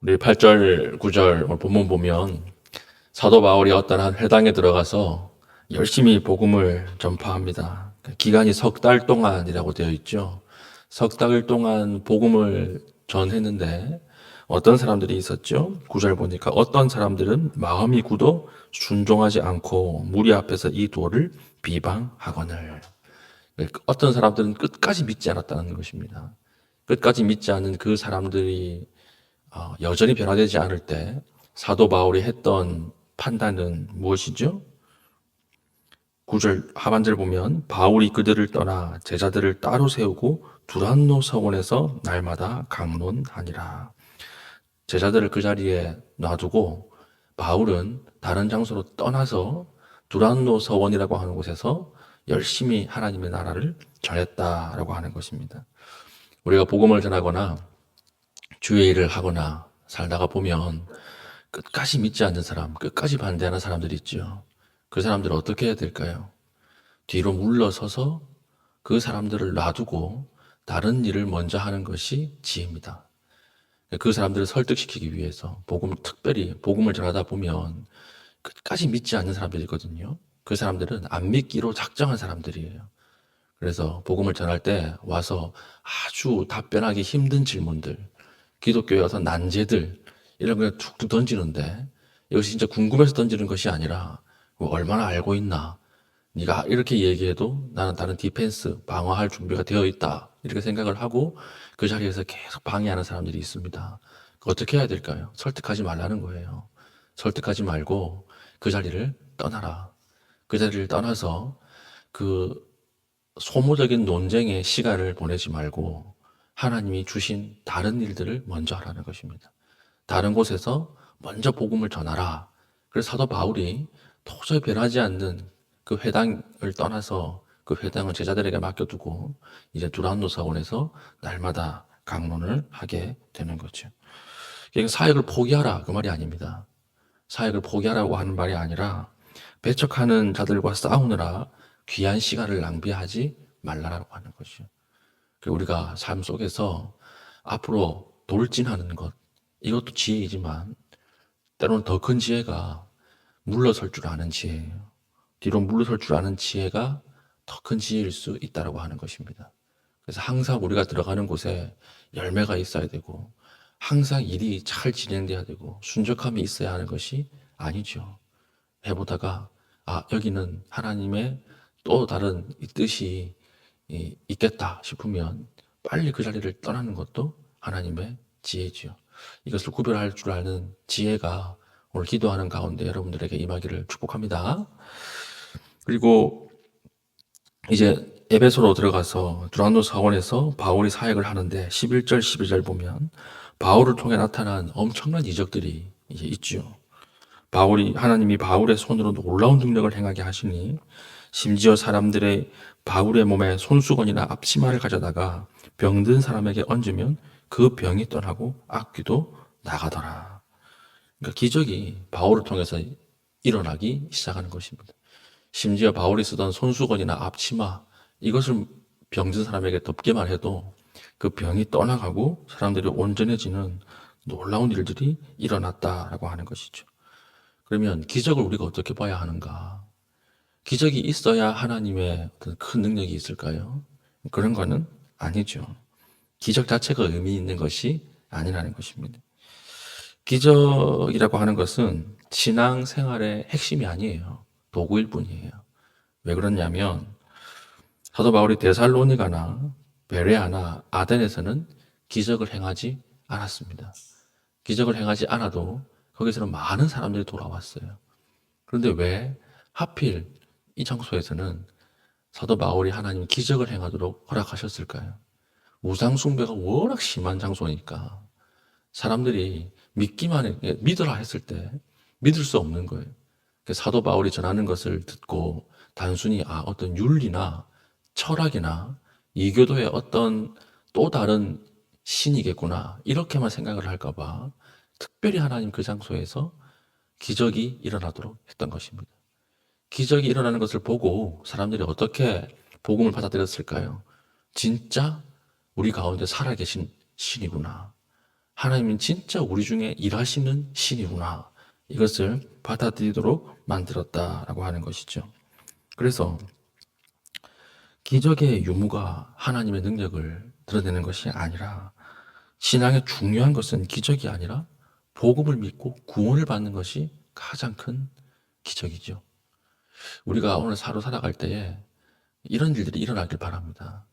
우리 8절, 9절 오늘 본문 보면 사도 바울이 어떤 한 회당에 들어가서 열심히 복음을 전파합니다. 기간이 석 달 동안이라고 되어 있죠. 석 달 동안 복음을 전했는데 어떤 사람들이 있었죠? 9절 보니까 어떤 사람들은 마음이 굳어 순종하지 않고 무리 앞에서 이 도를 비방하거늘. 어떤 사람들은 끝까지 믿지 않았다는 것입니다. 끝까지 믿지 않는 그 사람들이 어, 여전히 변화되지 않을 때 사도 바울이 했던 판단은 무엇이죠? 9절 하반절 보면 바울이 그들을 떠나 제자들을 따로 세우고 두란노 서원에서 날마다 강론하니라. 제자들을 그 자리에 놔두고 바울은 다른 장소로 떠나서 두란노 서원이라고 하는 곳에서 열심히 하나님의 나라를 전했다라고 하는 것입니다. 우리가 복음을 전하거나 주의 일을 하거나 살다가 보면 끝까지 믿지 않는 사람, 끝까지 반대하는 사람들이 있죠. 그 사람들은 어떻게 해야 될까요? 뒤로 물러서서 그 사람들을 놔두고 다른 일을 먼저 하는 것이 지혜입니다. 그 사람들을 설득시키기 위해서 복음 특별히 복음을 전하다 보면 끝까지 믿지 않는 사람들이 있거든요. 그 사람들은 안 믿기로 작정한 사람들이에요. 그래서 복음을 전할 때 와서 아주 답변하기 힘든 질문들, 기독교에 와서 난제들 이런 걸 툭툭 던지는데 이것이 진짜 궁금해서 던지는 것이 아니라 뭐 얼마나 알고 있나 네가 이렇게 얘기해도 나는 다른 디펜스 방어할 준비가 되어 있다 이렇게 생각을 하고 그 자리에서 계속 방해하는 사람들이 있습니다. 어떻게 해야 될까요? 설득하지 말라는 거예요. 설득하지 말고 그 자리를 떠나라. 그 자리를 떠나서 그 소모적인 논쟁의 시간을 보내지 말고 하나님이 주신 다른 일들을 먼저 하라는 것입니다. 다른 곳에서 먼저 복음을 전하라. 그래서 사도 바울이 도저히 변하지 않는 그 회당을 떠나서 그 회당을 제자들에게 맡겨두고 이제 두란노 사원에서 날마다 강론을 하게 되는 거죠. 그러니까 사역을 포기하라 그 말이 아닙니다. 사역을 포기하라고 하는 말이 아니라 배척하는 자들과 싸우느라 귀한 시간을 낭비하지 말라라고 하는 것이죠. 우리가 삶 속에서 앞으로 돌진하는 것, 이것도 지혜이지만 때로는 더 큰 지혜가 물러설 줄 아는 지혜예요. 뒤로 물러설 줄 아는 지혜가 더 큰 지혜일 수 있다라고 하는 것입니다. 그래서 항상 우리가 들어가는 곳에 열매가 있어야 되고 항상 일이 잘 진행돼야 되고 순적함이 있어야 하는 것이 아니죠. 해보다가 아 여기는 하나님의 또 다른 뜻이 있겠다 싶으면 빨리 그 자리를 떠나는 것도 하나님의 지혜지요. 이것을 구별할 줄 아는 지혜가 오늘 기도하는 가운데 여러분들에게 임하기를 축복합니다. 그리고 이제 에베소로 들어가서 두란노 사원에서 바울이 사역을 하는데 11절 12절 보면 바울을 통해 나타난 엄청난 이적들이 이제 있죠. 바울이 하나님이 바울의 손으로 놀라운 능력을 행하게 하시니 심지어 사람들의 바울의 몸에 손수건이나 앞치마를 가져다가 병든 사람에게 얹으면 그 병이 떠나고 악귀도 나가더라. 그러니까 기적이 바울을 통해서 일어나기 시작하는 것입니다. 심지어 바울이 쓰던 손수건이나 앞치마 이것을 병든 사람에게 덮게만 해도 그 병이 떠나가고 사람들이 온전해지는 놀라운 일들이 일어났다라고 하는 것이죠. 그러면 기적을 우리가 어떻게 봐야 하는가? 기적이 있어야 하나님의 큰 능력이 있을까요? 그런 거는 아니죠. 기적 자체가 의미 있는 것이 아니라는 것입니다. 기적이라고 하는 것은 신앙 생활의 핵심이 아니에요. 도구일 뿐이에요. 왜 그러냐면 사도 바울이 데살로니가나 베레아나 아덴에서는 기적을 행하지 않았습니다. 기적을 행하지 않아도 거기서는 많은 사람들이 돌아왔어요. 그런데 왜 하필 이 장소에서는 사도 바울이 하나님 기적을 행하도록 허락하셨을까요? 우상숭배가 워낙 심한 장소니까 사람들이 믿기만 해, 믿으라 했을 때 믿을 수 없는 거예요. 사도 바울이 전하는 것을 듣고 단순히 아 어떤 윤리나 철학이나 이교도의 어떤 또 다른 신이겠구나 이렇게만 생각을 할까봐 특별히 하나님 그 장소에서 기적이 일어나도록 했던 것입니다. 기적이 일어나는 것을 보고 사람들이 어떻게 복음을 받아들였을까요? 진짜 우리 가운데 살아계신 신이구나. 하나님은 진짜 우리 중에 일하시는 신이구나. 이것을 받아들이도록 만들었다라고 하는 것이죠. 그래서 기적의 유무가 하나님의 능력을 드러내는 것이 아니라 신앙의 중요한 것은 기적이 아니라 복음을 믿고 구원을 받는 것이 가장 큰 기적이죠. 우리가 오늘 사로 살아갈 때에 이런 일들이 일어나길 바랍니다.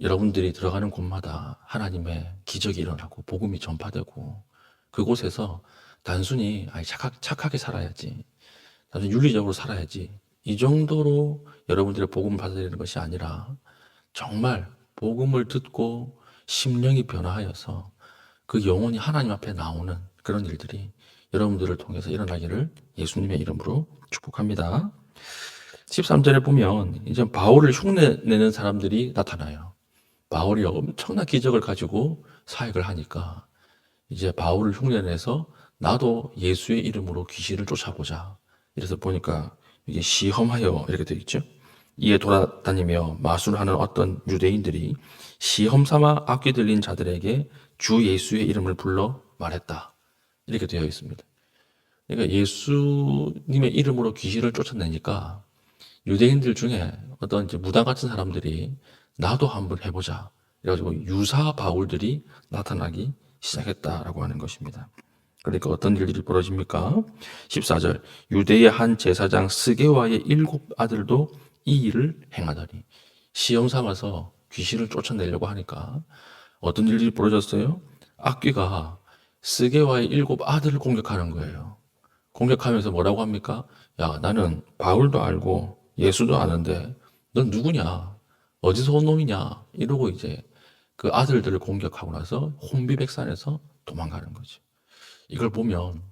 여러분들이 들어가는 곳마다 하나님의 기적이 일어나고 복음이 전파되고 그곳에서 단순히 아이 착하, 착하게 살아야지 단순히 윤리적으로 살아야지 이 정도로 여러분들의 복음을 받아들이는 것이 아니라 정말 복음을 듣고 심령이 변화하여서 그 영혼이 하나님 앞에 나오는 그런 일들이 여러분들을 통해서 일어나기를 예수님의 이름으로 축복합니다. 13절에 보면 이제 바울을 흉내내는 사람들이 나타나요. 바울이 엄청난 기적을 가지고 사역을 하니까 이제 바울을 흉내내서 나도 예수의 이름으로 귀신을 쫓아보자. 이래서 보니까 이게 시험하여 이렇게 되어 있죠. 이에 돌아다니며 마술하는 어떤 유대인들이 시험 삼아 악귀 들린 자들에게 주 예수의 이름을 불러 말했다. 이렇게 되어 있습니다. 그러니까 예수님의 이름으로 귀신을 쫓아내니까 유대인들 중에 어떤 이제 무당 같은 사람들이 나도 한번 해보자. 그래가지고 유사 바울들이 나타나기 시작했다라고 하는 것입니다. 그러니까 어떤 일들이 벌어집니까? 14절 유대의 한 제사장 스게와의 일곱 아들도 이 일을 행하더니 시험 삼아서 귀신을 쫓아내려고 하니까 어떤 일들이 벌어졌어요? 악귀가 스게와의 일곱 아들을 공격하는 거예요. 공격하면서 뭐라고 합니까? 야, 나는 바울도 알고 예수도 아는데 넌 누구냐? 어디서 온 놈이냐? 이러고 이제 그 아들들을 공격하고 나서 혼비백산에서 도망가는 거죠. 이걸 보면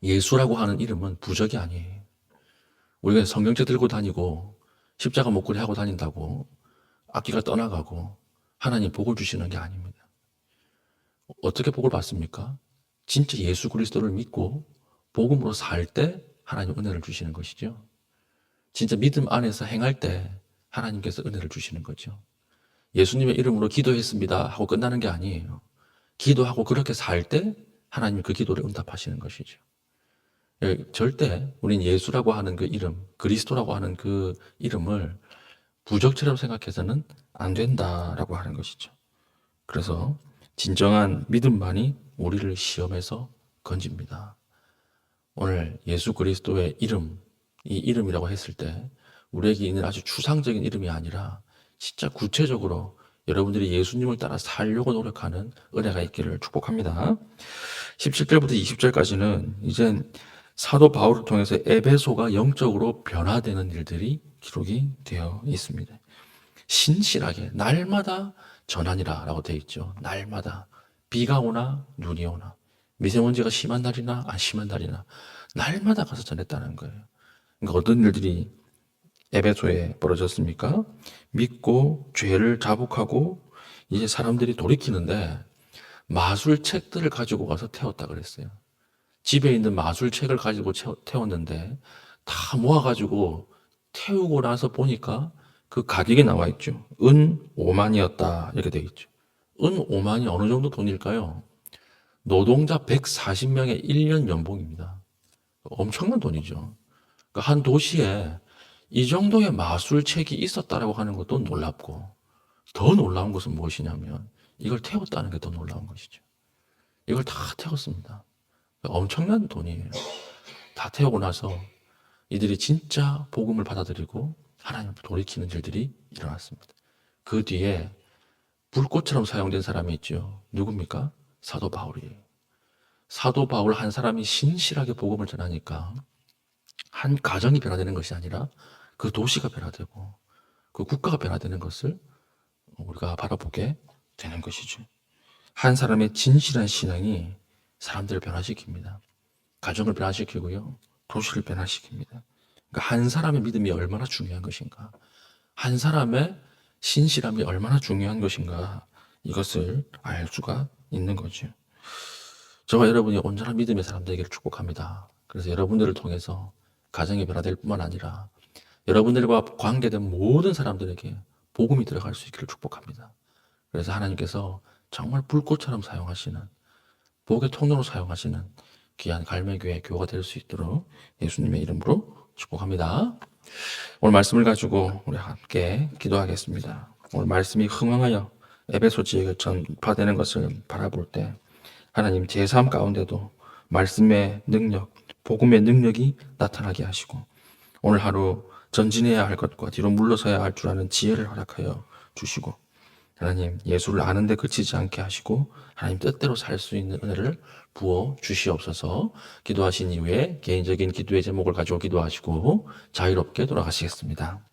예수라고 하는 이름은 부적이 아니에요. 우리가 성경책 들고 다니고 십자가 목걸이 하고 다닌다고 악기가 떠나가고 하나님 복을 주시는 게 아닙니다. 어떻게 복을 받습니까? 진짜 예수 그리스도를 믿고 복음으로 살 때 하나님 은혜를 주시는 것이죠. 진짜 믿음 안에서 행할 때 하나님께서 은혜를 주시는 거죠. 예수님의 이름으로 기도했습니다 하고 끝나는 게 아니에요. 기도하고 그렇게 살 때 하나님 그 기도를 응답하시는 것이죠. 예, 절대 우린 예수라고 하는 그 이름, 그리스도라고 하는 그 이름을 부적처럼 생각해서는 안 된다라고 하는 것이죠. 그래서 진정한 믿음만이 우리를 시험에서 건집니다. 오늘 예수 그리스도의 이름, 이 이름이라고 했을 때 우리에게 있는 아주 추상적인 이름이 아니라 진짜 구체적으로 여러분들이 예수님을 따라 살려고 노력하는 은혜가 있기를 축복합니다. 17절부터 20절까지는 이젠 사도 바울을 통해서 에베소가 영적으로 변화되는 일들이 기록이 되어 있습니다. 신실하게 날마다 전하니라 라고 되어 있죠. 날마다 비가 오나 눈이 오나 미세먼지가 심한 날이나 안 심한 날이나 날마다 가서 전했다는 거예요. 그러니까 어떤 일들이 에베소에 벌어졌습니까? 믿고 죄를 자복하고 이제 사람들이 돌이키는데 마술책들을 가지고 가서 태웠다 그랬어요. 집에 있는 마술책을 가지고 태웠는데 다 모아가지고 태우고 나서 보니까 그 가격이 나와 있죠. 은 5만이었다. 이렇게 되어 있죠. 은 5만이 어느 정도 돈일까요? 노동자 140명의 1년 연봉입니다. 엄청난 돈이죠. 그러니까 한 도시에 이 정도의 마술책이 있었다라고 하는 것도 놀랍고 더 놀라운 것은 무엇이냐면 이걸 태웠다는 게 더 놀라운 것이죠. 이걸 다 태웠습니다. 엄청난 돈이에요. 다 태우고 나서 이들이 진짜 복음을 받아들이고 하나님 앞에 돌이키는 일들이 일어났습니다. 그 뒤에 불꽃처럼 사용된 사람이 있죠. 누굽니까? 사도 바울이에요. 사도 바울 한 사람이 신실하게 복음을 전하니까 한 가정이 변화되는 것이 아니라 그 도시가 변화되고 그 국가가 변화되는 것을 우리가 바라보게 되는 것이죠. 한 사람의 진실한 신앙이 사람들을 변화시킵니다. 가정을 변화시키고요. 도시를 변화시킵니다. 그러니까 한 사람의 믿음이 얼마나 중요한 것인가. 한 사람의 신실함이 얼마나 중요한 것인가. 이것을 알 수가 있는 거죠. 저와 여러분이 온전한 믿음의 사람 되기를 축복합니다. 그래서 여러분들을 통해서 가정이 변화될 뿐만 아니라 여러분들과 관계된 모든 사람들에게 복음이 들어갈 수 있기를 축복합니다. 그래서 하나님께서 정말 불꽃처럼 사용하시는 복의 통로로 사용하시는 귀한 갈매교회 교가 될 수 있도록 예수님의 이름으로 축복합니다. 오늘 말씀을 가지고 우리 함께 기도하겠습니다. 오늘 말씀이 흥황하여 에베소 지역에 전파되는 것을 바라볼 때 하나님 제삶 가운데도 말씀의 능력, 복음의 능력이 나타나게 하시고 오늘 하루 전진해야 할 것과 뒤로 물러서야 할 줄 아는 지혜를 허락하여 주시고 하나님 예수를 아는데 그치지 않게 하시고 하나님 뜻대로 살 수 있는 은혜를 부어 주시옵소서 기도하신 이후에 개인적인 기도의 제목을 가지고 기도하시고 자유롭게 돌아가시겠습니다.